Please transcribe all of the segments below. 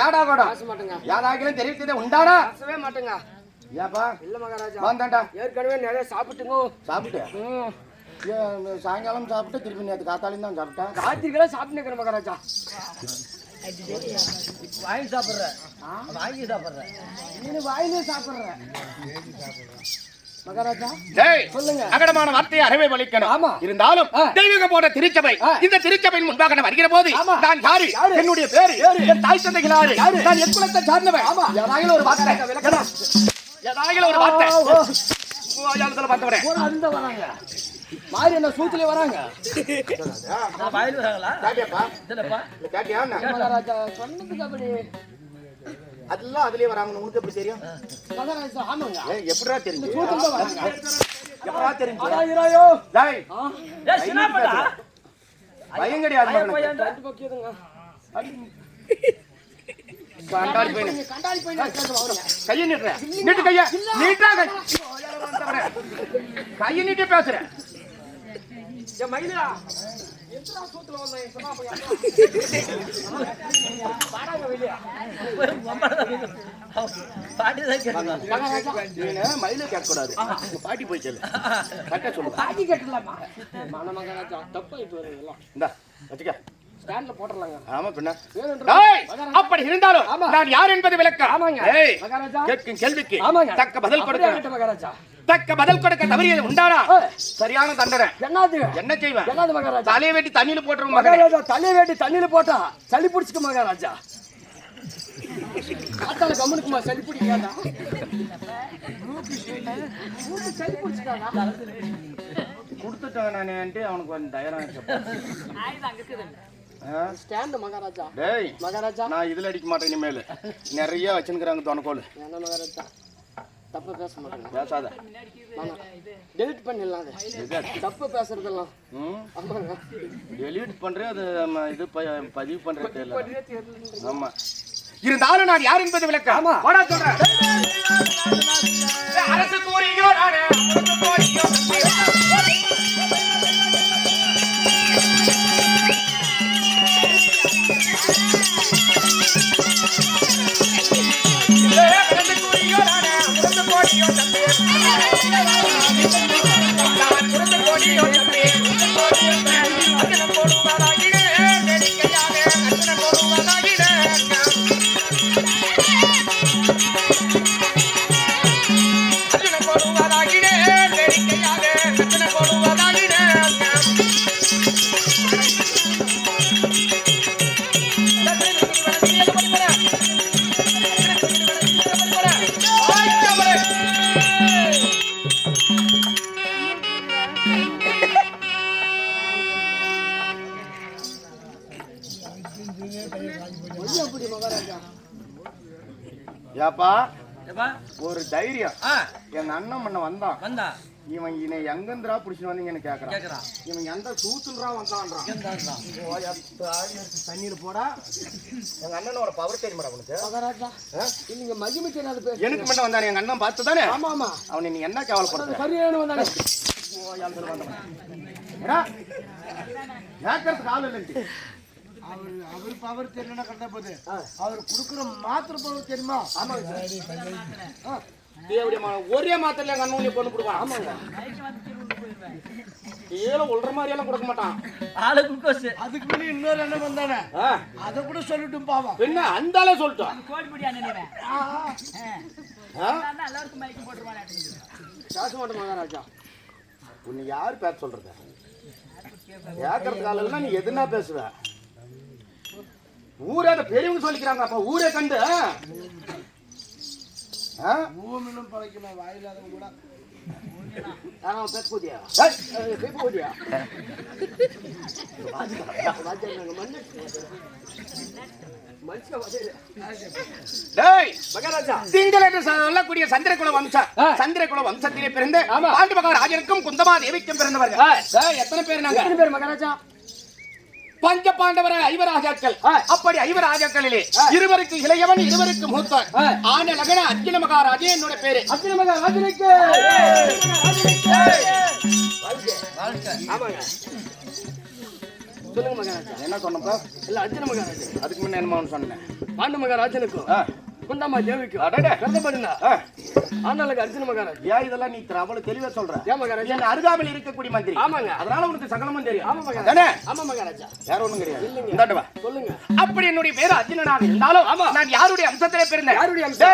யாடா மாட்டேங்க. யாராகிலும் தெரிவித்தது உண்டாடா? பேசவே மாட்டேங்க. ஏப்பா? இல்ல மகாராஜா. வந்தாண்டா. ஏற்கனவே நிறைய சாப்பிட்டுங்க. சாப்பிட்டு? சாயங்காலம் சாப்பிட்டு திருப்பி நேற்று காத்தாலையும் தான் சாப்பிட்டேன். ராத்திரிக்கெல்லாம் சாப்பிட்டு மகாராஜா. வாங்கி சாப்பிடுற வாங்கி சாப்பிடுற நீ வாயிலே சாப்பிடுற. சொல்லுங்க. அகடமான வார்த்தையை அறவே வலிக்கணும். ஆமா. இருந்தாலும். தெய்வீக போன்ற திருச்சபை. இந்த திருச்சபையின் முன்பாக நான் வருகிற போது ஆமா. நான் யாரு? என்னுடைய பேரு. என் தாய் தந்தைகள் யாரு? நான் என் குலத்தை சார்ந்தவன். ஒரு வார்த்தை. ஒரு வார்த்தை. மாறி என்ன சூத்திலே வராங்க? வாயில் வராங்களா? சொன்னதுக்கு அப்படி அதெல்லாம் அதுலயே வராங்கன்னு உனக்கு எப்படி தெரியும்? வராங்க. எப்படா தெரிஞ்சு? ஏ சின்னப்படா பயம் கிடையாது. பையன் கண்டாடி போயினு. கண்டாடி போய் நான் கேட்டு வாங்க கையை நீட்டுற. நீட்டு கைய. நீட்டா கை. கையை நீட்டி பேசுற. ஏ மயிலா கேட்க கூடாது பாட்டி போய் சொல்லு கட்ட சொல்லு பாட்டி கட்டலாமா மகாராஜா தப்பு இப்போ வச்சுக்க ஸ்டாண்ட்ல போட்டுறலாங்க. ஆமா பின்ன. அப்படி இருந்தாலும் ஆமா. நான் யார் என்பது விளக்க ஆமாங்க. ஏய், மகாராஜா. கேட்கும் கேள்விக்கு ஆமாங்க. தக்க பதில் கொடுக்க. மகாராஜா தக்க பதில் கொடுக்க தவறியது உண்டானா? சரியான தண்டனை. என்னது? என்ன செய்வேன்? என்னது மகாராஜா தலையை வெட்டி தண்ணியில போட்டுருவோம் மகனே. மகாராஜா தண்ணி வேட்டி தண்ணியில போட்டா சளி பிடிச்சுக்க மகாராஜா. காத்தால கம்முனுக்குமா சளி பிடிக்காதா? சளி பிடிச்சுக்காதா? கொடுத்துட்டேன் நானேன்ட்டு அவனுக்கு கொஞ்சம் தயாராக ஸ்டாண்ட் மகாராஜா. டேய் மகாராஜா. நான் இதுல அடிக்க மாட்டேன் இனிமேல். நிறைய வச்சுக்கிறாங்க தொனக்கோல் என்ன மகாராஜா தப்பு பேச மாட்டேங்க. பேசாத. டெலிட் பண்ணிடலாம் அது. தப்பு பேசுறதெல்லாம். ம். ஆமாங்க. டெலீட் பண்றேன் அது ம, இது ப- பதிவு பண்றது தெரியல. ஆமா. இருந்தாலும் நான் யார் என்பது விளக்க. ஆமா. போடா சொல்றேன். அரசு கூறியோ நானே. அரசு கூறியோ நான் புரந்து கோடியோ என் அண்ணன் முன்ன வந்தான். வந்தா? இவன் இனை எங்கந்திரா புடிச்சு வந்தீங்கன்னு கேக்குறான். இவன் எந்த சூத்துன்றா வந்தான்றான். தண்ணீர் போடா. எங்க அண்ணனோட பவர் தெரியுமாடா உனக்கு. நீங்க மகிமை தெரியாது பேச எனக்கு மட்டும் வந்தானே எங்க அண்ணன் பார்த்து தானே ஆமா ஆமா அவனை நீ என்ன கேவலப்படுத்த சரியான வந்தாங்க கேட்கறதுக்கு ஆள் இல்லை அவர் அவர் பவர் தெரியலன்னா கரெக்டா போகுது. அவர் கொடுக்குற மாத்திரை பவர் தெரியுமா ஒரே மாத்திரல எங்க அண்ணன் பொண்ணு கொடுப்பான். ஆமாங்க. உள்ற மாதிரி எல்லாம் கொடுக்க மாட்டான். ஆளு குளுக்கோஸ். அதுக்கு முன்னாடி இன்னொரு அண்ணன் வந்தானே. அதை கூட சொல்லட்டும் பாவம். என்ன அந்த ஆளே சொல்லிட்டோம்? பேச மாட்டேன் மகாராஜா. உன்னை யார் பேச சொல்றது? கேட்கறதுக்கு ஆள் இல்லைன்னா நீ எதுனா பேசுவ. ஊரே பெரியவங்க சொல்லிக்கிறாங்க அப்ப ஊரே கண்டு. பூமினும் பழைக்கணும் வாயில்லாதவங்க கூட. சொல்லக்கூடிய சந்திரகுல வம்சம் சந்திரகுல வம்சத்திலே பிறந்து பாண்டு மகாராஜனுக்கும் குந்தமா தேவிக்கும் பிறந்தவர்கள். எத்தனை பேர் நாங்க? எத்தனை பேர் மகாராஜா? பஞ்ச பாண்டவர ஐவராஜாக்கள் அப்படி ஐவராஜாக்களிலே இருவருக்கு இளையவன் இருவருக்கு மூத்தவன். ஆன லகன அர்ஜுன மகாராஜே என்னோட பேரு. அர்ஜுன மகாராஜனுக்கு. சொல்லுங்க மகாராஜா. என்ன சொன்னப்பா? இல்ல அர்ஜுன மகாராஜா அதுக்கு முன்ன ஒண்ணு சொன்னேன். பாண்டு மகாராஜனுக்கும். குந்தம்மா தேவிக்கும் அடடே. கருத பண்ணுங்க ஆ, ஆனாலுக்கு அர்ஜுன மகாராஜா. ஏன் இதெல்லாம் நீ அவ்வளவு தெளிவா சொல்ற? ஏன் மகாராஜா? என் அருகாமையில் இருக்கக்கூடிய மந்திரி. ஆமாங்க. அதனால உனக்கு சகலமும் தெரியும். ஆமா மகாராஜா? ஆமா மகாராஜா. வேற ஒண்ணும் கிடையாது. வா. சொல்லுங்க. அப்படி என்னுடைய பேரு அர்ஜுனனாக இருந்தாலும் நான் யாருடைய அம்சத்திலே பிறந்தேன்? யாருடைய அம்சம்?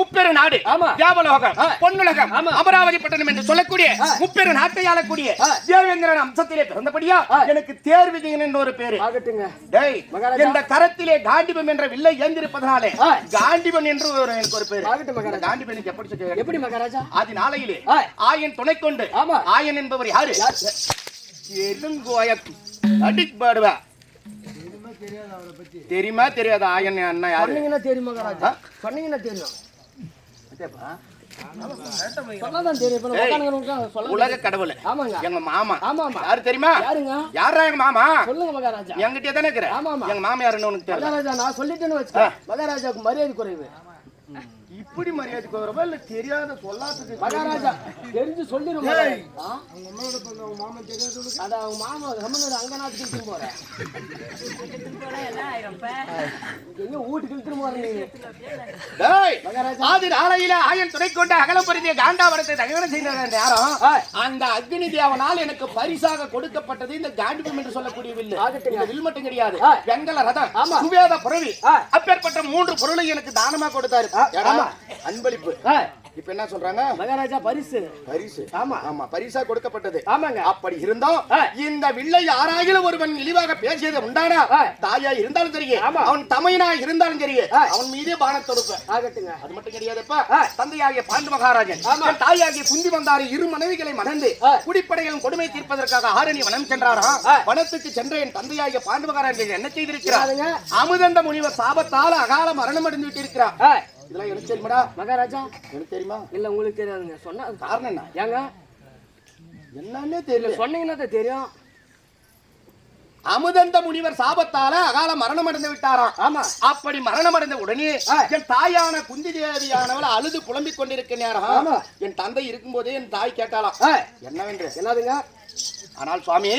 முப்பெரு நாடு ஆமா. தியாபலோகம் பொன்னுலகம் ஆமா. அமராவதி பட்டணம் என்று சொல்லக்கூடிய முப்பெரு நாட்டை ஆளக்கூடிய தேவேந்திரன் அம்சத்திலே பிறந்தபடியா எனக்கு தேர் விஜயன் என்ற ஒரு பேரு. ஆகட்டுங்க. டேய். இந்த கரத்திலே காண்டிபம் என்ற வில்லை ஏந்திருப்பதனாலே ஆ. காண்டிபன் என்று ஒரு எனக்கு ஒரு பேரு. ஆகட்டும் மகாராஜா. இந்த காண்டிபனுக்கு எப்படி சொல்ல எப்படி மகாராஜா? ஆதி நாளையிலே ஆ. ஆயன் துணை கொண்டு ஆமா. ஆயன் என்பவர் யாரு? எருங்கோய அடிப்பாடுவா எதுவுமே தெரியாது அவரை பத்தி தெரியுமா தெரியாத ஆயன் அண்ணா யாரு? சொன்னீங்கன்னா தெரியும் மகாராஜா. சொன்னீங்கன்னா தெரியும். உலக கடவுள். ஆமாங்க. எங்க மாமா. யாரு தெரியுமா? யாருங்க? யாரா எங்க மாமா? சொல்லுங்க மகாராஜா. என்கிட்டயே தானே இருக்கிற. எங்க மாமியாருன்னு உனக்கு தெரியல மகாராஜா நான் சொல்லிட்டேன்னு வச்சுக்க. மகாராஜாவுக்கு மரியாதை குறைவு. இப்படி மரியாதைக்கு வரவா? இல்ல தெரியாத சொல்லாதது மகாராஜா தெரிஞ்சு சொல்லிடும் அவங்க அம்மாவோட பிறந்த அவங்க மாமன் தெரியாது உனக்கு அத அவங்க மாமா ரமணர் அங்க நாட்டுக்கு போறேன் எங்க வீட்டுக்கு இழுத்துட்டு போறேன். ஆதி நாளையில ஆயன் துணை கொண்டு அகலம் பொருந்திய காண்டாவரத்தை தகவல் செய்த நேரம் ஆ. அந்த அக்னி தேவனால் எனக்கு பரிசாக கொடுக்கப்பட்டது இந்த காண்டிபம் என்று சொல்லக்கூடிய வில்லு. இந்த வில் மட்டும் கிடையாது. வெங்கல ரதம் ஆமா. சுவேத புறவி ஆ. அப்பேற்பட்ட மூன்று பொருளை எனக்கு தானமா கொடுத்தாரு. ஏடா, அன்பளிப்பு இப்ப என்ன சொல்றாங்க மகாராஜா பரிசு பரிசு ஆமா. ஆமா பரிசா கொடுக்கப்பட்டது ஆமாங்க அப்படி இருந்தோம். இந்த வில்லை யாராகிலும் ஒருவன் இழிவாக பேசியது உண்டானா. தாயா இருந்தாலும் சரி. அவன் தமையனா இருந்தாலும் சரி. அவன் மீதே பானம் தொடுப்பேன் ஆகட்டுங்க அது மட்டும் கிடையாதுப்பா. தந்தையாகிய பாண்டு மகாராஜன் தாயாகிய குந்தி வந்தாரு இரு மனைவிகளை மணந்து. குடிப்படைகளின் கொடுமை தீர்ப்பதற்காக ஆரணி வனம் சென்றாராம் ஆ. வனத்துக்கு சென்ற என் தந்தையாகிய பாண்டு மகாராஜன் என்ன செய்திருக்கிறார் யாருங்க? அமுதந்த முனிவர் சாபத்தால அகால மரணம் அடைந்து விட்டிருக்கிறார் இதெல்லாம் எனக்கு தெரியுமாடா? மகாராஜா. எனக்கு தெரியுமா? இல்ல உங்களுக்கு தெரியாதுங்க. சொன்னா காரணம் என்ன? ஏங்க? என்னன்னே தெரியல. சொன்னீங்கன்னா தெரியும். அமுதந்த முனிவர் சாபத்தால அகால மரணம் அடைந்து விட்டாராம். ஆமா. அப்படி மரணம் அடைந்த உடனே. என் தாயான குந்தி தேவியானவள் அழுது புலம்பிக் கொண்டிருக்க நேரம். என் தந்தை இருக்கும்போதே என் தாய் கேட்டாலாம் என்னவென்று? என்னதுங்க? ஆனால் சுவாமி.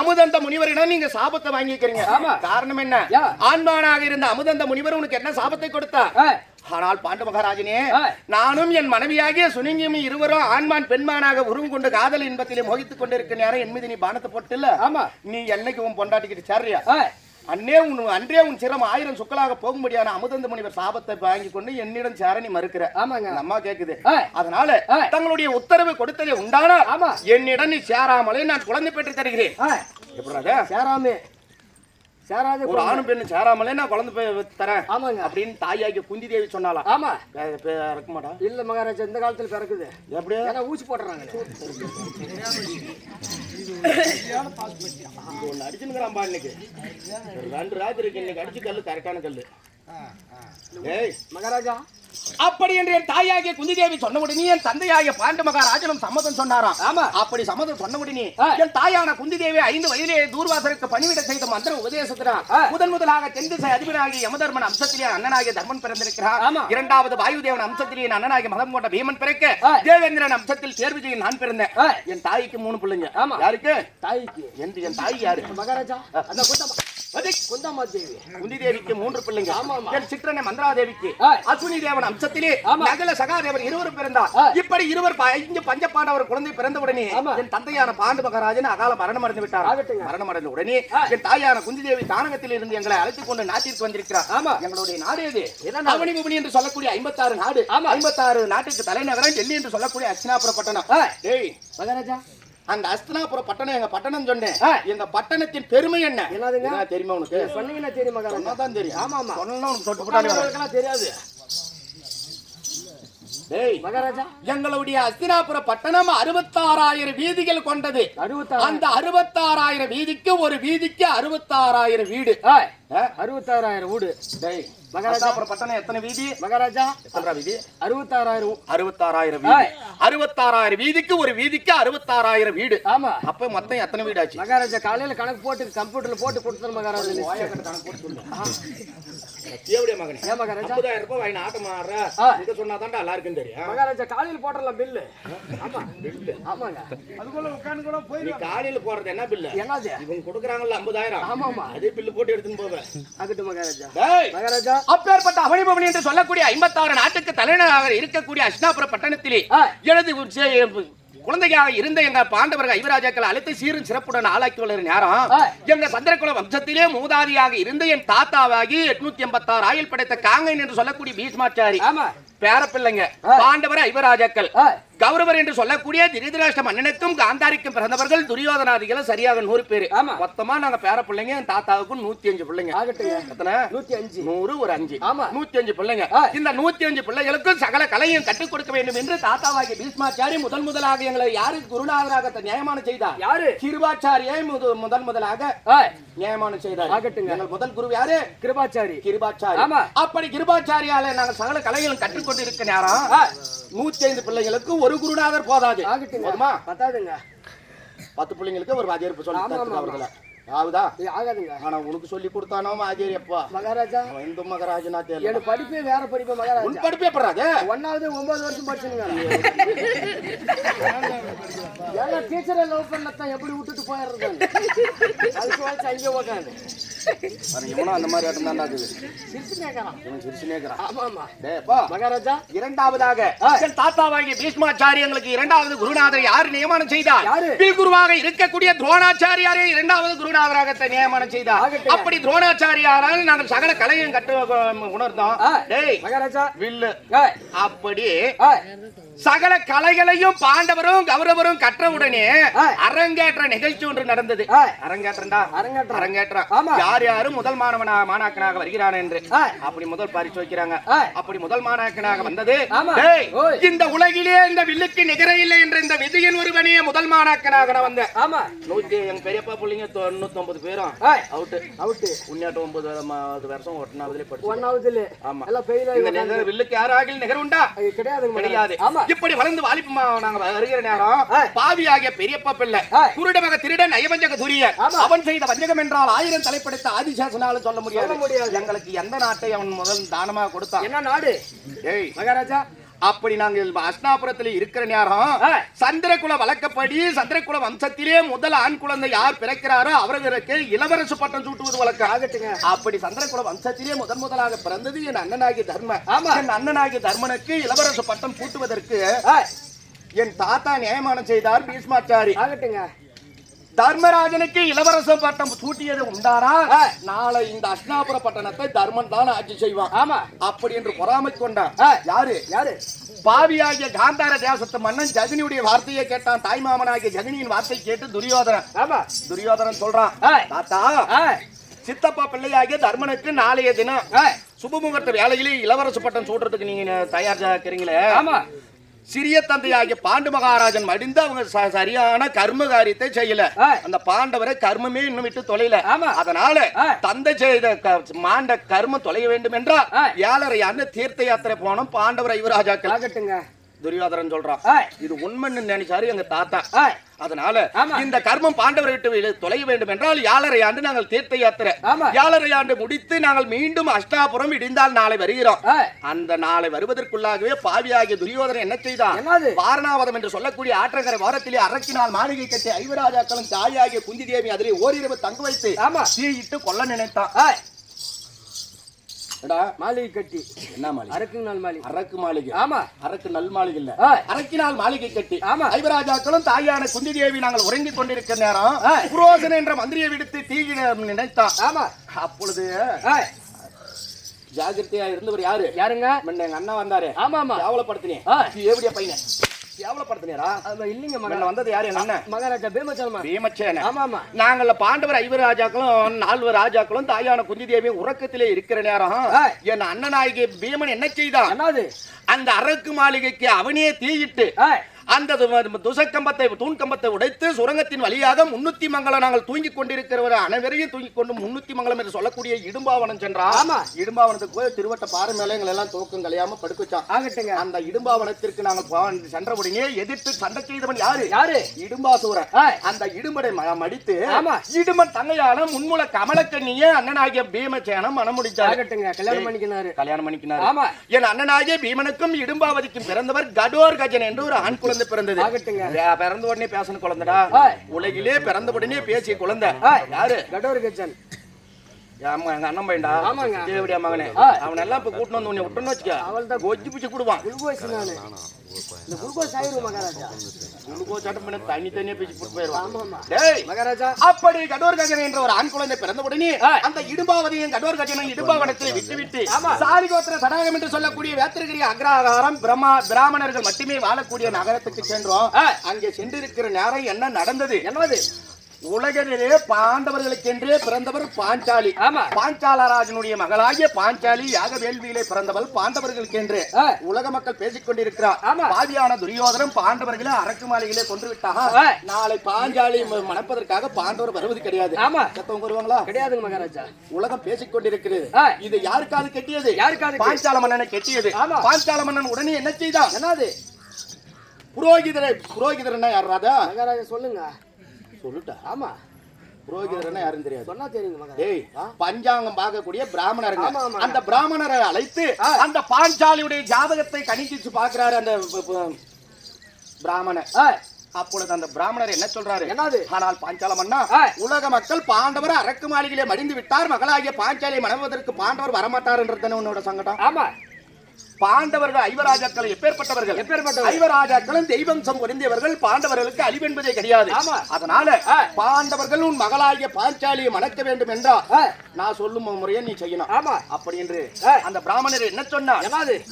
அமுதந்த முனிவரிடம் நீங்க சாபத்தை வாங்கிக்கிறீங்க. ஆமா. காரணம் என்ன? யா. ஆண்மானாக இருந்த அமுதந்த முனிவர் உனக்கு என்ன சாபத்தை கொடுத்தார் ஆ, ஆனால் பாண்டு மகாராஜனே. நானும் என் மனைவியாகிய சுனிங்கியும் இருவரும் ஆண்மான் பெண்மானாக உருவம் கொண்டு காதல் இன்பத்திலே மோகித்துக் கொண்டிருக்க நேரம் என் மீது நீ பானத்தை போட்டுல ஆமா. நீ என்னைக்கு உன் பொண்டாட்டிக்கிட்டு சேர்றியா? அன்னே உன் அன்றே உன் சிரம் ஆயிரம் சுக்கலாக போகும்படியான அமுதந்த முனிவர் சாபத்தை வாங்கி கொண்டு என்னிடம் சேர நீ மறுக்கிற. ஆமாங்க. அம்மா கேக்குது. அதனால. தங்களுடைய உத்தரவு கொடுத்ததை உண்டானா. என்னிடம் நீ சேராமலே நான் குழந்தை பெற்று தருகிறேன். எப்படி சேராமே. சேராதே ஒரு ஆணும் பெண்ணும் சேராமலே நான் குழந்தை பெ- தரேன் ஆமாங்க. அப்படின்னு தாயாகிய குந்தி தேவி சொன்னாலாம் ஆமா இருக்க மாட்டா? இல்ல மகாராஜா இந்த காலத்துல பிறக்குது. எப்படி? ஏன்னா ஊசி போடுறாங்க ஒன்னு அடிச்சுங்கிறான்பா இன்னைக்கு. ஒரு ரெண்டு ராத்திரிக்கு இன்னைக்கு அடிச்சு கல்லு கரெக்டான கல்லு. மகாராஜா அப்படி என்று என் தாயாகிய குந்தி தேவி சொன்ன உடனே என் தந்தையாகிய பாண்டு மகாராஜனும் சம்மதம் சொன்னாராம் ஆமா. அப்படி சம்மதம் சொன்ன உடனே. என் தாயான குந்தி தேவி ஐந்து வயதிலே தூர்வாசருக்கு பணிவிட செய்த மந்திர உபதேசத்தினால். முதன் முதலாக தென் திசை அதிபனாகிய யமதர்மன் அம்சத்திலே அண்ணனாகிய தர்மன் பிறந்திருக்கிறார் ஆமா. இரண்டாவது வாயுதேவன் அம்சத்திலே அண்ணனாகிய மதம் கொண்ட பீமன் பிறக்க. தேவேந்திரன் அம்சத்தில் தேர்வு செய்ய நான் பிறந்தேன். என் தாய்க்கு மூணு பிள்ளைங்க ஆமா. யாருக்கு தாய்க்கு என்று என் தாய் யாரு மகாராஜா அந்த குந்தம்மா அது குந்தம்மா தேவி குந்தி தேவிக்கு மூன்று பிள்ளைங்க. என் சிற்றனை மந்திராதேவிக்கு. அஸ்வினி தேவன் அம்சத்திலே. நகல பிறந்தார் ஆ. இப்படி இருவர் இங்கு பஞ்சபாண்டவர் குழந்தை பிறந்த உடனே ஆமா. என் தந்தையான பாண்டு மகாராஜன் அகால மரணம் அடைந்து விட்டார். மரணம் அடைந்த உடனே. என் தாயான குந்தி தேவி தானகத்தில் இருந்து எங்களை அழைத்துக் கொண்டு நாட்டிற்கு வந்திருக்கிறார் ஆமா. எங்களுடைய நாடு எது? அவனி என்று சொல்லக்கூடிய ஐம்பத்தாறு நாடு. ஐம்பத்தாறு நாட்டுக்கு தலைநகரம் டெல்லி என்று சொல்லக்கூடிய அச்சினாபுர பட்டணம் மகாராஜா அந்த அஸ்தனாபுரம் பட்டணம் எங்க பட்டணம் சொன்னேன். எங்க பட்டணத்தின் பெருமை என்ன? என்னதுங்க? என்ன தெரியுமா உனக்கு? சொன்னீங்கன்னா தெரியும் சொன்னாதான் தெரியும். ஆமா, ஆமா. சொன்னா உனக்கு தொட்டு. உங்களுக்கெல்லாம் தெரியாது. டேய் மகாராஜா. எங்களுடைய அஸ்தினாபுர பட்டணம் அறுபத்தாறாயிரம் வீதிகள் கொண்டது. அந்த அறுபத்தாறாயிரம் வீதிக்கு ஒரு வீதிக்கு அறுபத்தாறாயிரம் வீடு? அறுபத்தாறாயிரம் வீடு. டேய் மகாராஜா. அஸ்தினாபுர பட்டணம் எத்தனை வீதி? மகாராஜா எத்தனை வீதி? அறுபத்தாறாயிரம். அறுபத்தாறாயிரம் வீடு ஏய். அறுபத்தாறாயிரம் வீதிக்கு ஒரு வீதிக்கு அறுபத்தாறாயிரம் வீடு. ஆமா. அப்ப மொத்தம் எத்தனை வீடாச்சு? மகாராஜா காலையில கணக்கு போட்டு கம்ப்யூட்டர்ல போட்டு கொடுத்துரு மகாராஜா தேவடைய மகனே. ஏன் மகாராஜா? ஐம்பதாயிரம் ரூபாய் வாங்கி ஆட்டம் ஆடுற ஆ. இங்க சொன்னாதான்டா எல்லாருக்கும் தெரியும். மகாராஜா காலையில போட்டுடலாம் பில்லு ஆமா ஆமாங்க. அதுக்குள்ள உட்காந்து கூட போய் நீ காலையில போறது என்ன பில்லு என்னது? இவங்க கொடுக்குறாங்கல்ல ஐம்பதாயிரம் ஆமாமா. அதே பில்லு போட்டு எடுத்துன்னு போவேன். ஆகட்டும் மகாராஜா. டேய். மகாராஜா. அப்பேற்பட்ட என்று சொல்லக்கூடிய ஐம்பத்தாறு நாட்டுக்கு தலைநகராக இருக்கக்கூடிய அஷ்னாபுர பட்டணத்திலே. எனது குழந்தையாக இருந்த எங்க பாண்டவர்கள் ஐவராஜாக்கள் அழைத்து சீரும் சிறப்புடன் ஆளாக்கி வளர நேரம். எங்க சந்திரகுல வம்சத்திலே மூதாதியாக இருந்த என் தாத்தாவாகி எட்நூத்தி எண்பத்தாறு ஆயில் படைத்த காங்கன் என்று சொல்லக்கூடிய பீஷ்மாச்சாரி ஆமா பேரப்பிள்ளைங்க ஆ. பாண்டவர் ஐவராஜாக்கள். கௌரவர் என்று சொல்லக்கூடிய திருதராஷ்டிர மன்னனுக்கும் காந்தாரிக்கும் பிறந்தவர்கள் துரியோதனாதிகளும் சரியாக நூறு பேரு. மொத்தமா நாங்க பேர பிள்ளைங்க என் தாத்தாவுக்கும் நூத்தி அஞ்சு பிள்ளைங்க நூறு ஒரு அஞ்சு. ஆமா. நூத்தி அஞ்சு பிள்ளைங்க. இந்த நூத்தி அஞ்சு பிள்ளைகளுக்கும் சகல கலையும் கற்றுக் கொடுக்க வேண்டும் என்று தாத்தாவாகிய பீஷ்மாச்சாரி முதல் முதலாக எங்களை யாருக்கு குருநாதராக நியமனம் செய்தார்? யாரு? கிருபாச்சாரியை முத- முதல் முதலாக நியமனம் செய்தார். ஆகட்டுங்க. எங்கள் முதல் குரு யாரு? கிருபாச்சாரி. கிருபாச்சாரி. ஆமா. அப்படி கிருபாச்சாரியால நாங்கள் சகல கலைகளும் கற்றுக்கொண்டு இருக்க நேரம். நூத்தி ஐந்து பிள்ளைகளுக்கு ஒரு குருநாதர் போதாது. பத்தாதுங்க. பத்து பிள்ளைங்களுக்கு ஒரு வாத்தியார் சொல்லி ஆகுதா? ஆகாதுங்க. ஆனா உனக்கு சொல்லி கொடுத்தானோ மகாராஜா. இந்து மகராஜனா தெரியல. எனக்கு படிப்பே வேற படிப்பு உன் மகாராஜா படிப்பே படுறாது ஒன்னாவது ஒன்பது வருஷம் படிச்சுங்க. ஏன்னா டீச்சரை லவ் பண்ணத்தான் எப்படி விட்டுட்டு போயிடுறது? அதுக்கு வச்சு அங்கே இவனும் அந்த மாதிரி இவன் ஆமா ஆமா. டேப்பா மகாராஜா. இரண்டாவதாக தாத்தாவாகிய பீஷ்மாச்சாரி எங்களுக்கு இரண்டாவது குருநாதரை யார் நியமனம் செய்தார்? யாரு? குருவாக இருக்கக்கூடிய துரோணாச்சாரியாரை இரண்டாவது குருநாதராக த- நியமனம் செய்தார். அப்படி துரோணாச்சாரியாரால் நாங்கள் சகல கலையும் கற்று அஹ், உணர்ந்தோம். டேய் மகாராஜா. வில்லு. அப்படி சகல கலைகளையும் பாண்டவரும் கௌரவரும் கற்றவுடனே ஆ. அரங்கேற்ற நிகழ்ச்சி ஒன்று நடந்தது. ஏய், அரங்கேற்றம்டா அரங்கேற்றம். யார் யாரும் முதல் மாணவனா மாணாக்கனாக வருகிறான் என்று. அப்படி முதல் பரிசு வைக்கிறாங்க. அப்படி முதல் மாணாக்கனாக வந்தது. இந்த உலகிலே இந்த வில்லுக்கு நிகர இல்லை என்ற இந்த விதியின் ஒருவனே முதல் மாணாக்கனாக நான் வந்தேன். ஆமா. நூத்தி எங்க பெரியப்பா பிள்ளைங்க தொண்ணூத்தி ஒன்பது பேரும் அவுட்டு அவுட்டு உண்மையாட்டம் ஒன்பது வருஷம் ஒட்டினாவதுல படிச்சு ஒன்னாவதுல ஆமா. எல்லாம் இந்த வில்லுக்கு யாராகில் நிகர் உண்டா? கிடையாது. மகாராஜா. ஆமா. இப்படி வளர்ந்து வாலிபமா நாங்க வருகிற நேரம். பாவியாகிய பெரியப்பா பிள்ளை. குருடமக திருடன் நயவஞ்சக துரியன். அவன் செய்த வஞ்சகம் என்றால் ஆயிரம் தலைப்படுத்த ஆதிசாசனாலும் சொல்ல முடியாது சொல்ல முடியாது. எங்களுக்கு எந்த நாட்டை அவன் முதல் தானமாக கொடுத்தான் என்ன நாடு ஏய் மகாராஜா அப்படி நாங்கள் அஷ்டாபுரத்தில் இருக்கிற நேரம். சந்திரகுல வழக்கப்படி சந்திரகுல வம்சத்திலே முதல் ஆண் குழந்தை யார் பிறக்கிறாரோ அவர்களுக்கு இளவரசு பட்டம் சூட்டுவது வழக்கம் ஆகட்டுங்க. அப்படி சந்திரகுல வம்சத்திலே முதன் முதலாக பிறந்தது என் அண்ணனாகிய தர்ம. ஆமா. என் அண்ணனாகிய தர்மனுக்கு இளவரசு பட்டம் பூட்டுவதற்கு என் தாத்தா நியமனம் செய்தார் பீஷ்மாச்சாரி. ஆகட்டுங்க. தர்மராஜனுக்கு இளவரச பட்டம் சூட்டியது உண்டாரா. நாளை இந்த அஷ்னாபுர பட்டணத்தை தர்மன் தான் ஆட்சி செய்வான். ஆமா. அப்படி என்று பொறாமை கொண்டான். யாரு? யாரு? பாவியாகிய காந்தார தேசத்து மன்னன் ஜெகனியுடைய வார்த்தையை கேட்டான். தாய் மாமனாகிய ஜெகனியின் வார்த்தை கேட்டு துரியோதனன். ஆமா. துரியோதனன் சொல்றான் தாத்தா சித்தப்பா பிள்ளையாகிய தர்மனுக்கு நாளைய தினம் சுபமுகூர்த்த வேலையிலே இளவரசு பட்டம் சூடுறதுக்கு நீங்க தயாரிக்கிறீங்களே ஆமா. சிறிய தந்தையாகிய பாண்டு மகாராஜன் மடிந்து அவங்க சரியான கர்ம காரியத்தை செய்யல. அந்த பாண்டவரை கர்மமே இன்னும் விட்டு தொலைல. அதனால. தந்தை செய்த மாண்ட கர்மம் தொலைய வேண்டும் என்றால். ஏழரை ஆண்டு தீர்த்த யாத்திரை போனோம் பாண்டவர் ஐவராஜாக்கள் ஆகட்டுங்க துரியோதரன் சொல்றான் இது உண்மைன்னு நினைச்சாரு எங்க தாத்தா. அதனால. இந்த கர்மம் பாண்டவரை விட்டு தொலைய வேண்டும் என்றால் ஏழரை ஆண்டு நாங்கள் தீர்த்த யாத்திரை. ஏழரை ஆண்டு முடித்து நாங்கள் மீண்டும் அஷ்டாபுரம் இடிந்தால் நாளை வருகிறோம். அந்த நாளை வருவதற்குள்ளாகவே பாவியாகிய துரியோதனன் என்ன செய்தான்? வாரணாவதம் என்று சொல்லக்கூடிய ஆற்றங்கரை வாரத்திலே அரக்கினால் மாளிகை கட்டி ஐவராஜாக்களும் தாயாகிய குந்தி தேவி அதிலே ஓரிரவு தங்க வைத்து ஆமா. தீயிட்டு கொல்ல நினைத்தான். மாளிகை கட்டி. என்ன மாளிகை? அரக்கு நாள் மாளிகை. அரக்கு மாளிகை. ஆமா. அரக்கு நல் மாளிகை இல்ல. அரக்கினால் மாளிகை கட்டி. ஆமா. ஐவராஜாக்களும் தாயான குந்தி தேவி நாங்கள் உறங்கிக் கொண்டிருக்கிற நேரம். புரோசன் என்ற மந்திரியை விடுத்து தீயிட நினைத்தான். ஆமா. அப்பொழுது ஜாகிரதையா இருந்தவர் யாரு? யாருங்க? எங்க அண்ணா வந்தாரு. ஆமா ஆமா கேவலப்படுத்தினேன் ஏய், எப்படியா பையன். கேவலப்படுத்தினீரா ஆமா இல்லைங்க முன்ன மகா வந்தது யாரு? அண்ணன் மகாராஜா பீமச்சலமா. பீமச்சேன. ஆமா ஆமா நாங்கள பாண்டவர் ஐவர் ராஜாக்களும் நால்வர் ராஜாக்களும் தாயான குந்தி தேவி உறக்கத்திலே இருக்கிற நேரம். என் அண்ணனாகி பீமன் என்ன செய்தான்? அந்த அரக்கு மாளிகைக்கு அவனே தீயிட்டு அந்த துசக்கம்பத்தை தூண் கம்பத்தை உடைத்து சுரங்கத்தின் வழியாக முன்னூத்தி மங்கலம் நாங்கள் தூங்கிக் கொண்டிருக்கிறவர் அனைவரையும் தூங்கிக் கொண்டு முன்னூத்தி மங்கலம் என்று சொல்லக்கூடிய இடும்பாவனம் சென்றான் ஆமா. இடும்பாவனத்துக்கு போய் திருவட்ட பாறை மேல எங்களை எல்லாம் தூக்கம் கலையாம படுக்க வச்சான் ஆகட்டுங்க. அந்த இடும்பாவனத்திற்கு நாங்கள் போ- சென்றபடியே எதிர்த்து சண்டை செய்தவன் யாரு? யாரு? இடும்பாசூரன். அந்த இடும்படை மடித்து ஆமா. இடுமன் தங்கையான முன்முல கமலக்கண்ணியே அண்ணனாகிய பீமசேனம் மனம் முடிச்சாரு. ஆகட்டுங்க. கல்யாணம் பண்ணிக்கினாரு. கல்யாணம் பண்ணிக்கினாரு. ஆமா. என் அண்ணனாகிய பீமனுக்கும் இடும்பாவதிக்கும் பிறந்தவர் கடோர் கஜன் என்று ஒரு ஆண் குழந்தை பிறந்தது. ஆகட்டுங்க. ஏ, பிறந்த உடனே பேசணும் குழந்தைடா. உலகிலே பிறந்த உடனே பேசிய குழந்தை. யாரு? கடோர் கச்சன். ஆமா எங்க அண்ணன் பையன்டா. ஆமாங்க. தேவடியா மகனே. ஏய். அவன் எல்லாம் இப்ப கூட்டிட்டு வந்து உன்னை விட்டுன்னு வச்சுக்க. அவள்தான் கொஜ்ஜி பிச்சு கொடுவான். குளுக்கோஸ் நானு. இந்த குளுக்கோஸ் ஆயிரும் மகாராஜா. உனக்கோ சட்டம் பண்ண தனி தனியா பிச்சு போட்டு போயிடுவான். ஆமா ஆமா டேய் மகாராஜா. அப்படி கடோர் கஜன் என்ற ஒரு ஆண் குழந்தை பிறந்த உடனே. அந்த இடும்பாவதியும் கடோர் கஜனும் இடும்பாவனத்தை விட்டுவிட்டு ஆமா. சாலிகோத்திர தடாகம் என்று சொல்லக்கூடிய வேத்திரகிரி அக்ரஹாரம் பிரம்மா பிராமணர்கள் மட்டுமே வாழக்கூடிய நகரத்துக்கு சென்றோம். அங்கே சென்றிருக்கிற நேரம் என்ன நடந்தது? என்னது? உலகிலே பாண்டவர்களுக்கென்றே பிறந்தவர் பாஞ்சாலி ஆமா. பாஞ்சாலராஜனுடைய மகளாகிய பாஞ்சாலி யாக வேள்வியிலே பிறந்தவள் பாண்டவர்களுக்கென்று. உலக மக்கள் பேசிக் கொண்டிருக்கிறார் ஆமா. பாதியான துரியோதனம் பாண்டவர்களை அரக்கு மாளிகையிலே கொன்று விட்டாக. நாளை பாஞ்சாலி மணப்பதற்காக பாண்டவர் வருவது கிடையாது ஆமா. செத்தவங்க வருவாங்களா கிடையாதுங்க மகாராஜா உலகம் பேசிக் கொண்டிருக்கிறது. இது யாருக்காவது கெட்டியது யாருக்காவது பாஞ்சால மன்னனை கெட்டியது ஆமா. பாஞ்சால மன்னன் உடனே என்ன செய்தான் என்னது புரோகிதரை புரோகிதர்னா யார் ராதா மகாராஜா சொல்லுங்க சொல்லுட்டா? ஆமா. புரோகிதர்னா யாருன்னு தெரியாது. சொன்னா தெரியுங்க டேய் பஞ்சாங்கம் பார்க்கக்கூடிய ஆமா. அந்த பிராமணரை அழைத்து. அந்த பாஞ்சாலியுடைய ஜாதகத்தை கணிச்சு பாக்குறாரு அந்த பிராமணர். அப்பொழுது அந்த பிராமணர் என்ன சொல்றாரு? என்னது? ஆனால் பாஞ்சால மன்னா ஆ. உலக மக்கள் பாண்டவர் அரக்கு மாளிகையிலே மடிந்து விட்டார். மகளாகிய பாஞ்சாலியை மணவதற்கு பாண்டவர் வரமாட்டார் என்றது உன்னோட சங்கடம்? ஆமா. பாண்டவர்கள் ஐவராஜாக்கள் எப்பேற்பட்டவர்கள் எப்பேற்பட்டவர்கள்? ஐவராஜாக்களும் தெய்வம்சம் பொருந்தியவர்கள் பாண்டவர்களுக்கு அழிவென்பதே கிடையாது ஆமா. அதனால. பாண்டவர்கள் உன் மகளாகிய பாஞ்சாலியை மணக்க வேண்டும் என்றால் நான் சொல்லும் முறையை நீ செய்யணும் ஆமா அப்படி என்று. அந்த பிராமணர் என்ன சொன்னார்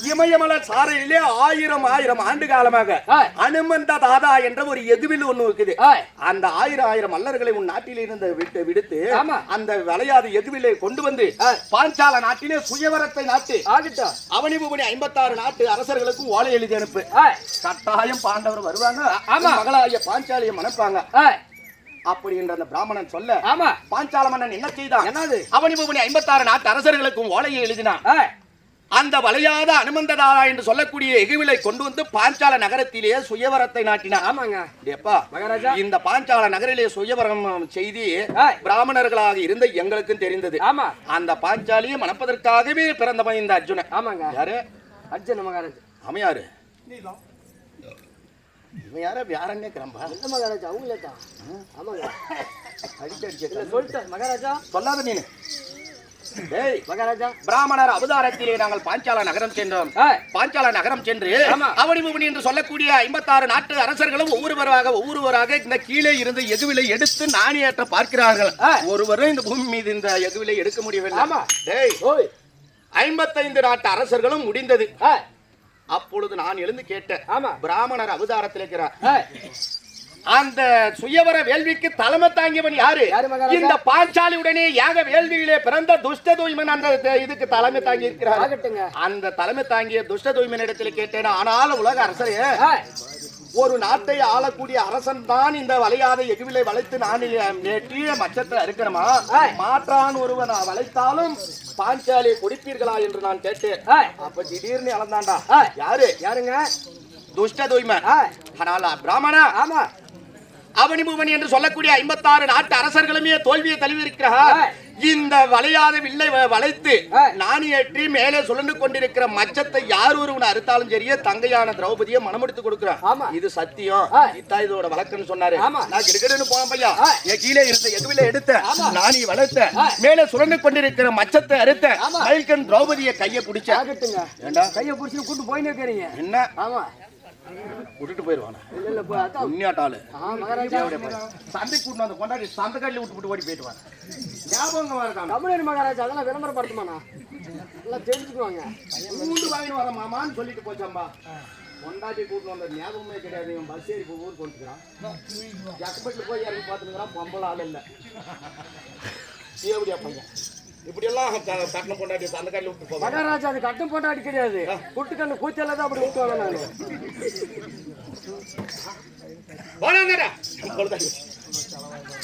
இமயமல சாரையிலே ஆயிரம் ஆயிரம் ஆண்டு காலமாக. அனுமந்த தாதா என்ற ஒரு எதுவில் ஒண்ணு இருக்குது அந்த ஆயிரம் ஆயிரம் மல்லர்களை உன் நாட்டில் இருந்து விட்டு விடுத்து. அந்த விளையாத எதுவிலே கொண்டு வந்து. பாஞ்சால நாட்டிலே சுயவரத்தை நாட்டு அவனி ஐம்பத்தாறு நாட்டு அரசர்களுக்கும் ஓலை எழுதி அனுப்பு. கட்டாயம் பாண்டவர் வருவாங்க. ஆமா. மகளாகிய பாஞ்சாலியை மணப்பாங்க ஏய். அப்படி என்ற அந்த பிராமணன் சொல்ல ஆமா. பாஞ்சால மன்னன் என்ன செய்தான்? என்னது? அவனி புவனி ஐம்பத்தாறு நாட்டு அரசர்களுக்கும் ஓலையை எழுதினான். அந்த வளையாத அனுமந்ததாரா என்று சொல்லக்கூடிய எகுவிலை கொண்டு வந்து பாஞ்சால நகரத்திலேயே சுயவரத்தை நாட்டினான். ஆமாங்க. டேப்பா மகாராஜா. இந்த பாஞ்சால நகரிலே சுயவரம் செய்தி. பிராமணர்களாக இருந்த எங்களுக்கும் தெரிந்தது. ஆமா. அந்த பாஞ்சாலியை மணப்பதற்காகவே பிறந்தவன் இந்த அர்ஜுனன். ஆமாங்க. யாரு? அர்ஜுன மகாராஜா. அமையாரு இவன் யார யாரன்னே கிளம்பா. எந்த மகாராஜா அவங்களே தான். ஆமாங்க. அடிச்சு அடிச்சு சொல்லிட்டேன் மகாராஜா? சொல்லாத நீனு. டேய் மகாராஜா. பிராமணர் அவதாரத்திலே நாங்கள் பாஞ்சால நகரம் சென்றோம். பாஞ்சால நகரம் சென்று ஆமா. அவனிமுவனி என்று சொல்லக்கூடிய ஐம்பத்தாறு நாட்டு அரசர்களும் ஒவ்வொருவராக ஒவ்வொருவராக இந்த கீழே இருந்து எகுவிலை எடுத்து நாணியேற்ற பார்க்கிறார்கள். ஆ. ஒருவரும் இந்த பூமி மீது இந்த எகுவிலை எடுக்க முடியவில்லை. ஆமா. டேய். ஓய். ஐம்பத்தைந்து நாட்டு அரசர்களும் முடிந்தது. அப்பொழுது நான் எழுந்து கேட்டேன். ஆமா. பிராமணர் அவதாரத்தில் இருக்கிறார். அந்த சுயவர வேள்விக்கு தலைமை தாங்கியவன் யாரு? இந்த பாஞ்சாலியுடனே யாக வேள்வியிலே பிறந்த துஷ்ட தூய்மன் அந்த இதுக்கு தலைமை தாங்கி இருக்கிறார் அந்த தலைமை தாங்கிய துஷ்ட தூய்மன் இடத்தில் கேட்டேன். ஆனால் உலக அரசரே ஒரு நாட்டை ஆளக்கூடிய அரசன் தான் இந்த வளையாத எகுவிலை வளைத்து நான் நேற்றிய மச்சத்தை அறுக்கணுமா? ஏய். மாற்றான் ஒருவன் வளைத்தாலும் பாஞ்சாலி குடிப்பீர்களா என்று நான் கேட்டேன். அப்ப திடீர்னு இழந்தாண்டா. யாரு? யாருங்க? துஷ்ட ஆனால் பிராமணா ஆமா. அவனிபுவன் என்று சொல்லக்கூடிய ஐம்பத்தாறு நாட்டு அரசர்களுமே தோல்வியை தழுவிருக்கிறார். இந்த வளையாத வில்லை வளைத்து. நாணியேற்றி மேலே சுழண்டு கொண்டிருக்கிற மச்சத்தை யார் ஒருவன் அறுத்தாலும் சரியே தங்கையான திரௌபதியை மனமுடித்து கொடுக்கிறான். இது சத்தியம். இத்தா இதோட வழக்குன்னு சொன்னாரு. நான் கிடுக்கிடுன்னு போனேன் பையா. என் கீழே இருந்த எதுவில எடுத்த. நாணி வளர்த்த. மேலே சுழண்டு கொண்டிருக்கிற மச்சத்தை அறுத்த ஆமா. மயில்கண் திரௌபதியை கையை பிடிச்ச ஆகட்டுங்க ஏண்டா கையை பிடிச்சி கூட்டு போயின்னு இருக்கிறீங்க என்ன ஆமா விட்டுட்டு போயிருவானா? இல்ல இல்ல போ- அதான் உண்மையாட்டாளு ஆ மகாராஜா. சந்தை கூட்டு அந்த கொண்டாடி சந்தை கல்ல விட்டு விட்டு ஓடி போயிட்டு வாங்க ஞாபகம் இருக்காங்க தமிழர் மகாராஜா அதெல்லாம் விளம்பரப்படுத்துமாண்ணா? எல்லாம் தெரிஞ்சுக்குவாங்க. மூண்டு வாங்கிட்டு வர மாமான்னு சொல்லிட்டு போச்சாம்பா கொண்டாட்டி கூட்டு வந்த ஞாபகமே கிடையாது. இவன் பஸ் ஏறி வந்துக்கிறான் ஜக்கபட்டில் போய் இறங்கி பார்த்துக்கிறான் பொம்பளை ஆள் இல்லை. எப்படியா பையன். இப்படியெல்லாம் கட்டணம் கொண்டாட்டி அந்த கல்ல விட்டு போவாங்க. மகாராஜா அது கட்டம் போட்டாடி கிடையாது. குட்டுக்கண்ணு கூச்சல தான் அப்படி விட்டுவாங்க நானு. போனாங்கடா.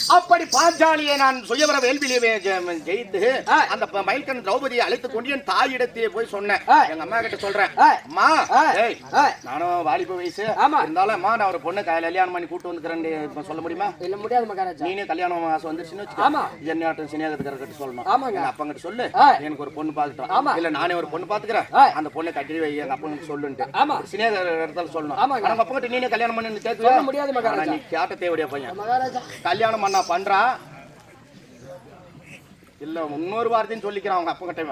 அப்படி பாஞ்சாலியை நான் சுயவர வேள்வியிலே ஜெயித்து. அந்த மயில்கண் திரௌபதியை அழைத்துக் கொண்டு என் தாயிடத்தே போய் சொன்னேன். எங்க அம்மா கிட்ட சொல்றேன். அம்மா. நானும் வாலிப வயசு ஆமா. இருந்தாலும் அம்மா நான் ஒரு பொண்ணு கல்யாணம் பண்ணி கூட்டு வந்துக்கிறேன் சொல்ல முடியுமா இல்ல முடியாது மகாராஜா நீனே கல்யாணம் ஆசை வந்துச்சுன்னு ஆமா. வச்சுக்கோ என்னையாட்டும் சினியாகத்துக்காரர்கிட்ட சொல்லணும் ஆமாங்க. எங்க அப்பங்கிட்ட சொல்லு. எனக்கு ஒரு பொண்ணு பார்த்துட்டோம் ஆமா. இல்ல நானே ஒரு பொண்ணு பாத்துக்கிறேன். அந்த பொண்ணை கட்டி வை எங்க அப்பனுக்கு சொல்லுன்ட்டு ஆமா. சினியா இடத்துல சொல்லணும் ஆமாங்க. ஆனா உங்க அப்பங்கிட்ட நீனே கல்யாணம் பண்ணி சொல்ல முடியாது மகாராஜா. நீ கேட்ட தேவையா பையன் மகாராஜா கல்யாணம் பண்ணா பண்றா? இல்ல இன்னொரு வார்த்தையும் சொல்லிக்கிறான் அவங்க அப்ப கிட்ட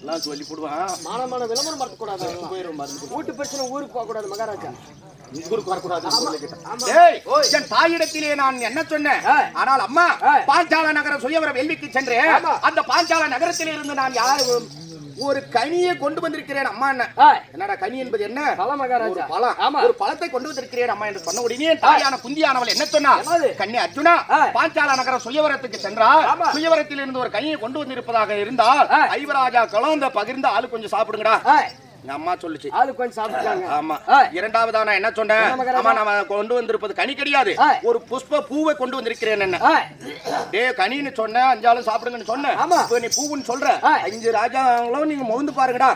எல்லாம் சொல்லி போடுவான். மானமான விளம்பரம் பார்க்க கூடாது போயிரும் மருந்து வீட்டு பிரச்சனை ஊருக்கு போக கூடாது மகாராஜா தாயிடத்திலே நான் என்ன சொன்னேன். ஆனால் அம்மா. பாஞ்சால நகர சுயவர வெள்ளிக்கு சென்றேன். அந்த பாஞ்சால நகரத்திலே இருந்து நான் யார் ஒரு கனியை கொண்டு வந்திருக்கிறேன் அம்மா என்ன என்னடா கனி என்பது என்ன? பழம் ஒரு மகாராஜா பழம். ஆமா. ஒரு பழத்தை கொண்டு வந்திருக்கிறேன் அம்மா என்று சொன்ன உடனே தாயான குந்தியானவள் என்ன சொன்னா? கன்னி அர்ஜுனா. பாஞ்சால நகர சுயவரத்துக்கு சென்றால். சுயவரத்தில் இருந்து ஒரு கனியை கொண்டு வந்திருப்பதாக இருந்தால். ஐவராஜா கலந்த பகிர்ந்த ஆளு கொஞ்சம் சாப்பிடுங்கடா. எங்க அம்மா சொல்லுச்சு ஆளு கொஞ்சம் சாப்பிட்டுக்காங்க ஆமா. இரண்டாவதா நான் என்ன சொன்னேன்? ஆமா நம்ம கொண்டு வந்திருப்பது கனி கிடையாது. ஒரு புஷ்ப பூவை கொண்டு வந்திருக்கிறேன் என்ன டேய் கனின்னு சொன்னேன் அஞ்சாலும் சாப்பிடுங்கன்னு சொன்னேன். இப்ப நீ பூவுன்னு சொல்ற. அஞ்சு ராஜாங்களும் நீங்க மவுந்து பாருங்கடா.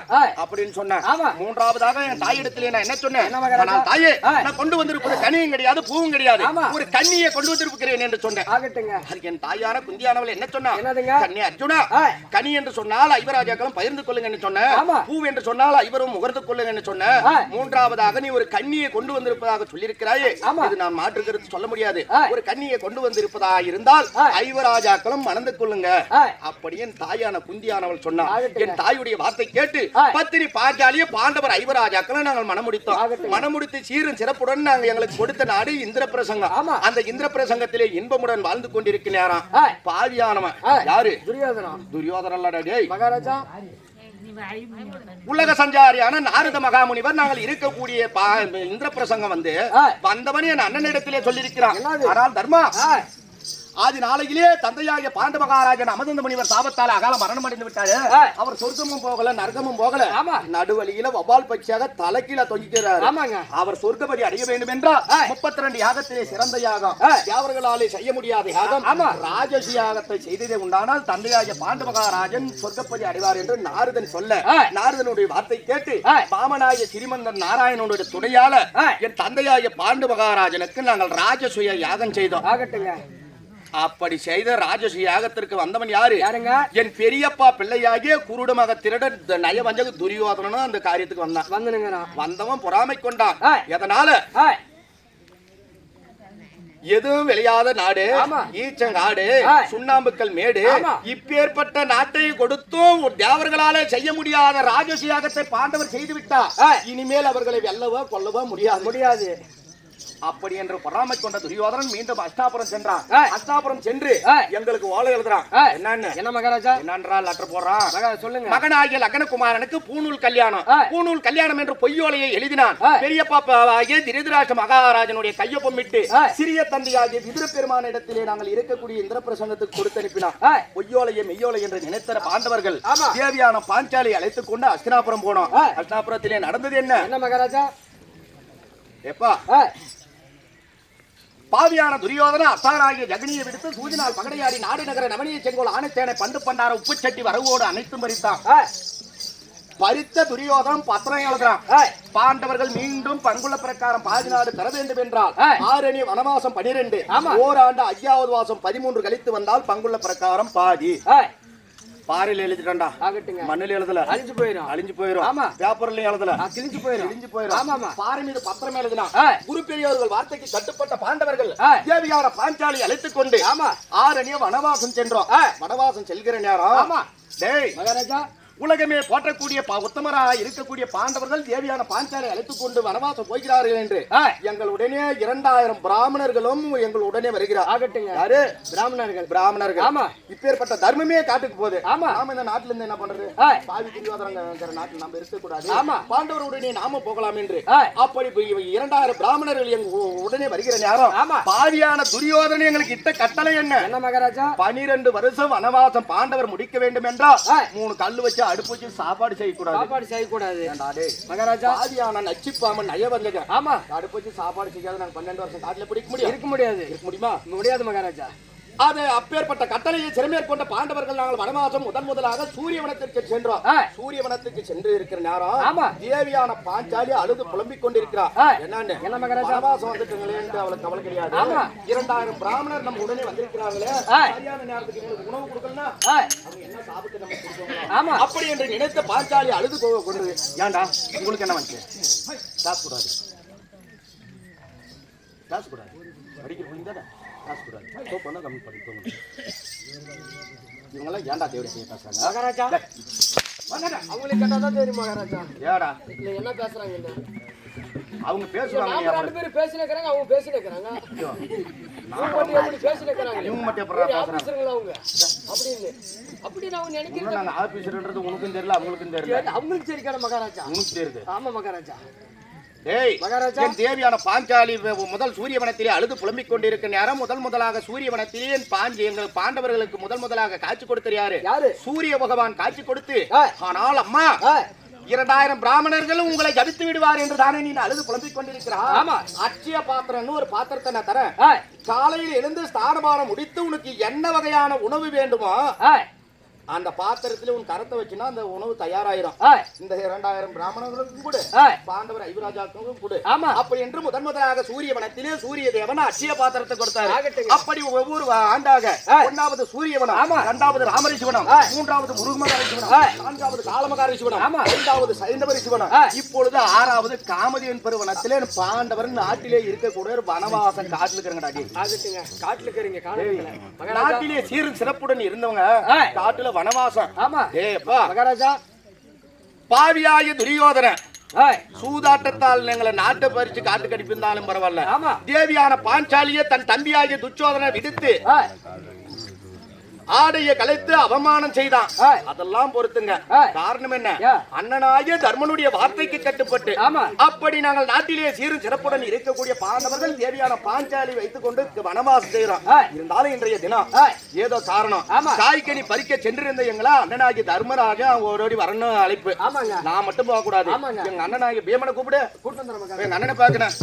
அப்படின்னு சொன்னேன். மூன்றாவதாக என் தாயிடத்திலே நான் என்ன சொன்னேன்? நான் தாயே. நான் கொண்டு வந்திருப்பது கனியும் கிடையாது பூவும் கிடையாது. ஒரு கண்ணியை கொண்டு வந்திருக்கிறேன் என்று சொன்னேன் ஆகட்டுங்க அதுக்கு என் தாயான குந்தியானவள் என்ன சொன்னா? கன்னி அர்ஜுனா. கனி என்று சொன்னால் ஐவராஜாக்களும் பகிர்ந்து கொள்ளுங்கன்னு சொன்னேன். பூ என்று சொன்னால் ஐவரும் முகர்ந்து கொள்ளுங்கன்னு சொன்னேன் ஆ. மூன்றாவதாக நீ ஒரு கண்ணியை கொண்டு வந்திருப்பதாக சொல்லியிருக்கிறாயே. இது நான் மாற்று கருத்து சொல்ல முடியாது. ஒரு கண்ணியை கொண்டு வந்திருப்பதா இருந்தால். ஐவராஜாக்களும் மணந்து கொள்ளுங்க. அப்படி என் தாயான குந்தியானவள் சொன்னாள். என் தாயுடைய வார்த்தை கேட்டு ஆ. பத்தினி பாஞ்சாலிய பாண்டவர் ஐவராஜாக்களும் நாங்கள் மனமுடித்தோம். மனமுடித்து சீரும் சிறப்புடன் நாங்கள் எங்களுக்கு கொடுத்த நாடு இந்திர பிரசங்கம். அந்த இந்திர பிரசங்கத்திலே இன்பமுடன் வாழ்ந்து கொண்டிருக்க நேரம் ஆ. பாவியானவன் ஆ. யாரு துரியோதனம் துரியோதனல்லடா டேய் மகாராஜா உலக சஞ்சாரியான நாரத மகாமுனிவர் நாங்கள் இருக்கக்கூடிய இந்திர பிரசங்கம் வந்து. வந்தவன் என் அண்ணனிடத்திலே சொல்லியிருக்கிறான் என்னது? ஆனால் தர்மா ஆதி நாளையிலே தந்தையாகிய பாண்ட மகாராஜன் அமர்ந்த முனிவர் சாபத்தால் அகால மரணம் அடைந்து விட்டாரு. அவர் சொர்க்கமும் போகல நரகமும் போகல ஆமா. நடுவழியில வவ்வால் பட்சியாக தலைக்கீழ தொங்கிக்கிறார் ஆமாங்க. அவர் சொர்க்கபதி அடைய வேண்டும் என்றால். முப்பத்தி ரெண்டு யாகத்திலே சிறந்த யாகம். யாவர்களாலே செய்ய முடியாத யாகம் ஆமா. ராஜசி யாகத்தை செய்ததே உண்டானால் தந்தையாகிய பாண்ட மகாராஜன் சொர்க்கப்பதி அடைவார் என்று நாரதன் சொல்ல. நாரதனுடைய வார்த்தை கேட்டு ஆ. பாமனாகிய சிறிமந்தன் நாராயணனுடைய துணையால. என் தந்தையாகிய பாண்டு மகாராஜனுக்கு நாங்கள் ராஜசுய யாகம் செய்தோம் ஆகட்டுங்க அப்படி செய்த ராஜச யாகத்திற்கு வந்தவன் யாரு யாருங்க என் பெரியப்பா பிள்ளையாகிய குருடமாக திருட த- நயவஞ்சக துரியோதனனும் அந்த காரியத்துக்கு வந்தான் வந்துனுங்க வந்தவன் பொறாமை கொண்டான். எதனால எதுவும் விளையாத நாடு. ஈச்சங்காடு. சுண்ணாம்புக்கல் மேடு. இப்பேற்பட்ட நாட்டை கொடுத்தும் தேவர்களாலே செய்ய முடியாத ராஜச யாகத்தை பாண்டவர் செய்து விட்டார் ஆ. இனிமேல் அவர்களை வெல்லவோ கொல்லவோ முடியாது முடியாது அப்படி என்று பொறாமை கொண்ட துரியோதனன் மீண்டும் அஷ்டாபுரம் சென்றான். அஷ்டாபுரம் சென்று. எங்களுக்கு ஓலை எழுதுறான். என்னன்னு என்ன மகாராஜா என்னன்றா லெட்டர் போடுறான் சொல்லுங்க மகனாகிய லக்னகுமாரனுக்கு பூணூல் கல்யாணம் ஆ. பூணூல் கல்யாணம் என்று பொய்யோலையை எழுதினான். பெரியப்பா ஆகிய திருதராஷ்டிர மகாராஜனுடைய கையொப்பமிட்டு ஆ. சிறிய தந்தையாகிய விதுர பெருமான இடத்திலே நாங்கள் இருக்கக்கூடிய இந்திர பிரசங்கத்துக்கு கொடுத்து அனுப்பினான் பொய்யோலையை மெய்யோலை என்று நினைத்த பாண்டவர்கள். தேவியான பாஞ்சாலி அழைத்துக் கொண்டு அஸ்தினாபுரம் போனோம். அஸ்தினாபுரத்திலே நடந்தது என்ன என்ன மகாராஜா எப்பா பாவியான துரியோதன அத்தானாகிய ஜகனியை விடுத்து சூதினால் பகடையாடி நாடு நகர நவனிய செங்கோல் ஆணைத்தேனை பண்டு பண்டார உப்புச்சட்டி வரவோடு அனைத்தும் பறித்தான். பறித்த துரியோதனம் பத்திரம் எழுதுறான். பாண்டவர்கள் மீண்டும் பங்குள்ள பிரகாரம் பாதி நாடு தர வேண்டும் என்றால். ஆரணி வனவாசம் பனிரெண்டு. ஓராண்டு ஐயாவது வாசம் பதிமூன்று கழித்து வந்தால் பங்குள்ள பிரகாரம் பாதி. பாறையில் எழுதிட்டா ஆகட்டுங்க. மண்ணில் எழுதல. அழிஞ்சு போயிடும் அழிஞ்சு போயிரும். ஆமா. பேப்பர்லயும் எழுதல. கிழிஞ்சு போயிடும் இடிஞ்சு போயிரும். ஆமா ஆமா. பாறை மீது பத்திரம் எழுதினா. குரு பெரியவர்கள் வார்த்தைக்கு கட்டுப்பட்ட பாண்டவர்கள் ஆ. தேவியான பாஞ்சாலி அழைத்துக் கொண்டு ஆமா. ஆரணிய வனவாசம் சென்றோம். வனவாசம் செல்கிற நேரம். ஆமா. டேய். மகாராஜா. உலகமே போற்றக்கூடிய ப- உத்தமராக இருக்கக்கூடிய பாண்டவர்கள் தேவியான பாஞ்சாலை அழைத்துக் கொண்டு வனவாசம் போகிறார்கள் என்று. எங்களுடனே இரண்டாயிரம் பிராமணர்களும் எங்களுடனே வருகிறார் ஆகட்டுங்க யாரு பிராமணர்கள் பிராமணர்கள் ஆமா. இப்பேற்பட்ட தர்மமே காட்டுக்கு போகுது ஆமா. நாம இந்த நாட்டுல இருந்து என்ன பண்றது. பாவி துரியோதனங்கிற நாட்டில் நாம இருக்கக்கூடாது ஆமா. பாண்டவருடனே நாம போகலாம் என்று. அப்படி இரண்டாயிரம் பிராமணர்கள் எங்க உடனே வருகிற நேரம் ஆமா. பாவியான துரியோதனை எங்களுக்கு இட்ட கட்டளை என்ன என்ன மகாராஜா பனிரெண்டு வருஷம் வனவாசம் பாண்டவர் முடிக்க வேண்டும் என்றால். மூணு கல்லு வச்சு அடுப்பு வச்சு சாப்பாடு செய்யக்கூடாது. சாப்பாடு செய்யக்கூடாது. ஏன்டா டேய்? மகாராஜா. பாவியான நச்சுப்பாமன் நயவஞ்சக ஆமா. அடுப்பு வச்சு சாப்பாடு செய்யாத நாங்க பன்னெண்டு வருஷம் காட்டுல பிடிக்க முடியும். இருக்க முடியாது. இருக்க முடியுமா? முடியாது மகாராஜா. அது அப்பேற்பட்ட கட்டளையை சிறமேற்கொண்ட பாண்டவர்கள் நாங்கள் வனவாசம் முதன் முதலாக சூரியவனத்திற்கு சென்றோம் ஆ. சூரியவனத்துக்கு சென்று இருக்கிற நேரம் ஆமா. தேவியான பாஞ்சாலி அழுது புலம்பிக் கொண்டிருக்கிறார். என்னன்னு? வனவாசம் வந்துட்டுங்களேன்ட்டு அவளுக்கு கவலை கிடையாது. இரண்டாயிரம் பிராமணர் நம்ம உடனே வந்திருக்கிறாங்களே. சரியான நேரத்துக்கு எங்களுக்கு உணவு கொடுக்கலன்னா என்ன சாபத்தை நம்ம? ஆமா அப்படி என்று நினைத்த பாஞ்சாலி அழுது கொண்டு ஏன்டா உங்களுக்கு என்ன வந்து காசு கூடாது காசு கூடாது பிள்ளைங்க தானே காசு கூடாது கம்மி இவங்கெல்லாம் ஏன்டா தேவடி செய்ய பேசுறாங்க? மகாராஜா. அவங்களுக்கு கேட்டாதான் தெரியும் மகாராஜா. ஏடா. இல்ல என்ன பேசுறாங்க இல்ல அவங்க பேசுவாங்க ரெண்டு பேரும் பேசினே இருக்கிறாங்க அவங்க பேசினே இருக்கிறாங்க. இவங்க மட்டும் பேசுறாங்க? அவங்க? அப்படின்னு அப்படின்னு அவங்க நாங்க ஆபீசர்ன்றது உனக்கும் தெரியல அவங்களுக்கும் தெரியல. அவங்களுக்கு சரிக்கான மகாராஜா. உனக்கு தெரியுது. ஆமா மகாராஜா. தேவியான பாஞ்சாலி முதல் சூரியவனத்திலே அழுது புலம்பிக் கொண்டிருக்க நேரம் முதல் முதலாக சூரியவனத்திலே பாஞ்சி எங்கள் பாண்டவர்களுக்கு முதல் முதலாக காட்சி கொடுத்தது யாரு? யாரு? சூரிய பகவான் காட்சி கொடுத்து. ஆனால் அம்மா இரண்டாயிரம் பிராமணர்களும் உங்களை ஜபித்து விடுவார் என்று தானே நீ அழுது புலம்பிக் கொண்டிருக்கிறார் ஆமா. அட்சய பாத்திரம்னு ஒரு பாத்திரத்தை நான் தரேன். காலையில் எழுந்து ஸ்தானபானம் முடித்து உனக்கு என்ன வகையான உணவு வேண்டுமோ அந்த பாத்திரத்துல உன் கரத்தை வச்சுனா அந்த உணவு தயாராயிரும் இந்த இரண்டாயிரம் பிராமணர்களுக்கும் கொடு. பாண்டவர் ஐவராஜாவுக்கும் கொடு ஆமா. அப்படி என்று முதன் முதலாக சூரிய வனத்திலே சூரிய தேவன் அட்சய பாத்திரத்தை கொடுத்தாரு. அப்படி ஒவ்வொரு ஆண்டாக ஆ. ஒன்னாவது சூரியவனம் ஆமா. இரண்டாவது ராமரிசிவனம். மூன்றாவது முருகமகாரி. சிவனம் நான்காவது காலமகாரி சிவனம் ஆமா. ஐந்தாவது சைந்தவரி சிவனம். இப்பொழுது ஆறாவது காமதியன் பெருவனத்திலே பாண்டவர் நாட்டிலே இருக்கக்கூடிய ஒரு வனவாசம் காட்டுல. ஆகட்டுங்க காட்டுல இருக்கிறீங்க நாட்டிலே சீரும் சிறப்புடன் இருந்தவங்க. காட்டுல வனவாசம். ஆமா. ஏப்பா மகாராஜா. துரியோதனன் சூதாட்டத்தால் எங்களை நாட்டை பறிச்சு காட்டு கடிப்பிருந்தாலும் பரவாயில்ல. ஆமா. தேவியான பாஞ்சாலியை தன் தம்பியாகிய துச்சோதனை விடுத்து ஆடையை கலைத்து அவமானம் செய்தான். அதெல்லாம் பொறுத்துங்க. காரணம் என்ன யா. அண்ணனாகிய தர்மனுடைய வார்த்தைக்கு கட்டுப்பட்டு. அப்படி நாங்கள் நாட்டிலே சீரும் சிறப்புடன் இருக்கக்கூடிய பாண்டவர்கள் தேவியான பாஞ்சாலி வைத்துக் கொண்டு வனவாசம் செய்கிறோம் ஆ. இருந்தாலும் இன்றைய தினம். ஏதோ காரணம். காய்கனி பறிக்க சென்றிருந்த எங்களா அண்ணனாகிய தர்மராஜா ஓடோடி வரணும் அழைப்பு ஆமாங்க நான் மட்டும் போக கூடாது. எங்க அண்ணனாகிய பீமனை கூப்பிடு கூட்டம் எங்க அண்ணனை பாக்கணும்